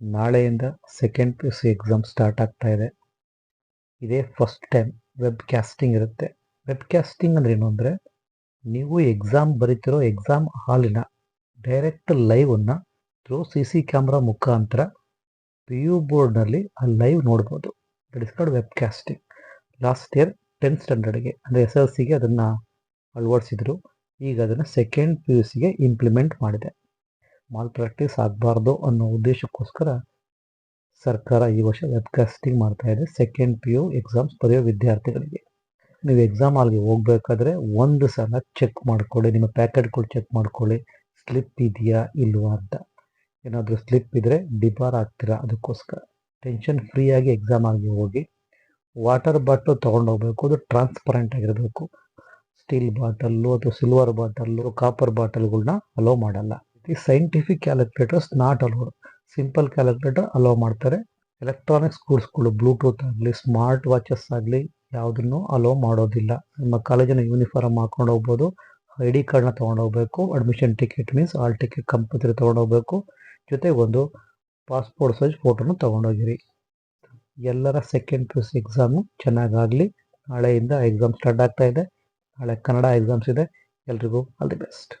ನಾಳೆಯಿಂದ second P U C exam start ಆಗ್ತಾ ಇದೆ. ಇದೇ ಫಸ್ಟ್ ಟೈಮ್ ವೆಬ್ ಕ್ಯಾಸ್ಟಿಂಗ್ ಇರುತ್ತೆ. ವೆಬ್ ಕ್ಯಾಸ್ಟಿಂಗ್ ಅಂದ್ರೆ ಏನು ಅಂದರೆ, ನೀವು ಎಕ್ಸಾಮ್ ಬರೀತಿರೋ ಎಕ್ಸಾಮ್ ಹಾಲಿನ ಡೈರೆಕ್ಟ್ ಲೈವನ್ನು ಥ್ರೂ ಸಿ ಸಿ ಕ್ಯಾಮ್ರಾ ಮುಖಾಂತರ ಪಿ ಯು ಬೋರ್ಡ್ನಲ್ಲಿ ಆ ಲೈವ್ ನೋಡ್ಬೋದು. That is called web casting last year tenth ಸ್ಟ್ಯಾಂಡರ್ಡ್ಗೆ ಅಂದರೆ ಎಸ್ ಎಲ್ ಸಿಗೆ ಅದನ್ನು ಅಳವಡಿಸಿದ್ರು. ಈಗ ಅದನ್ನು ಸೆಕೆಂಡ್ ಪಿ ಯು ಸಿಗೆ ಇಂಪ್ಲಿಮೆಂಟ್ ಮಾಡಿದೆ. ಮಾಲ್ ಪ್ರಾಕ್ಟೀಸ್ ಆಗಬಾರ್ದು ಅನ್ನೋ ಉದ್ದೇಶಕ್ಕೋಸ್ಕರ ಸರ್ಕಾರ ಈ ವರ್ಷ ವೆಬ್ಕಾಸ್ಟಿಂಗ್ ಮಾಡ್ತಾ ಇದೆ. ಸೆಕೆಂಡ್ ಪಿ ಯು ಎಕ್ಸಾಮ್ಸ್ ಬರೆಯೋ ವಿದ್ಯಾರ್ಥಿಗಳಿಗೆ. ನೀವು ಎಕ್ಸಾಮ್ ಹಾಲ್ಗೆ ಹೋಗ್ಬೇಕಾದ್ರೆ ಒಂದು ಸಲ ಚೆಕ್ ಮಾಡ್ಕೊಳ್ಳಿ. ನಿಮ್ಮ ಪ್ಯಾಕೆಟ್ಗಳು ಚೆಕ್ ಮಾಡ್ಕೊಳ್ಳಿ. ಸ್ಲಿಪ್ ಇದೆಯಾ ಇಲ್ವಾ ಅಂತ. ಏನಾದರೂ ಸ್ಲಿಪ್ ಇದ್ದರೆ ಡಿಬಾರ್ ಆಗ್ತೀರಾ ಅದಕ್ಕೋಸ್ಕರ. ಟೆನ್ಷನ್ ಫ್ರೀಯಾಗಿ ಎಕ್ಸಾಮ್ ಹಾಲ್ಗೆ ಹೋಗಿ. ವಾಟರ್ ಬಾಟ್ಲು ತೊಗೊಂಡೋಗ್ಬೇಕು. ಅದು ಟ್ರಾನ್ಸ್ಪರೆಂಟ್ ಆಗಿರಬೇಕು. ಸ್ಟೀಲ್ ಬಾಟಲ್ಲು ಅಥವಾ ಸಿಲ್ವರ್ ಬಾಟಲ್ಲು ಕಾಪರ್ ಬಾಟಲ್ಗಳನ್ನ ಅಲೋ ಮಾಡಲ್ಲ. ಈ scientific calculators not allowed simple calculator allow ಮಾಡ್ತಾರೆ. ಎಲೆಕ್ಟ್ರಾನಿಕ್ಸ್ ಗೂಡ್ಸ್ಗಳು ಬ್ಲೂಟೂತ್ ಆಗಲಿ ಸ್ಮಾರ್ಟ್ ವಾಚಸ್ ಆಗಲಿ ಯಾವುದನ್ನು ಅಲೋ ಮಾಡೋದಿಲ್ಲ. ನಿಮ್ಮ ಕಾಲೇಜಿನ ಯೂನಿಫಾರ್ಮ್ ಹಾಕೊಂಡು ಹೋಗ್ಬೋದು. ಐ ಡಿ ಕಾರ್ಡ್ನ ತೊಗೊಂಡೋಗ್ಬೇಕು admission ticket means hall ticket compulsory ತೊಗೊಂಡೋಗ್ಬೇಕು ಜೊತೆಗೆ ಒಂದು ಪಾಸ್ಪೋರ್ಟ್ ಸೈಜ್ ಫೋಟೋನು ತೊಗೊಂಡೋಗಿರಿ ಎಲ್ಲರ second P U C exam ಚೆನ್ನಾಗಾಗಲಿ. ನಾಳೆಯಿಂದ ಎಕ್ಸಾಮ್ ಸ್ಟಾರ್ಟ್ ಆಗ್ತಾ ಇದೆ. ನಾಳೆ ಕನ್ನಡ ಎಕ್ಸಾಮ್ಸ್ ಇದೆ. ಎಲ್ರಿಗೂ ಆಲ್ ದಿ ಬೆಸ್ಟ್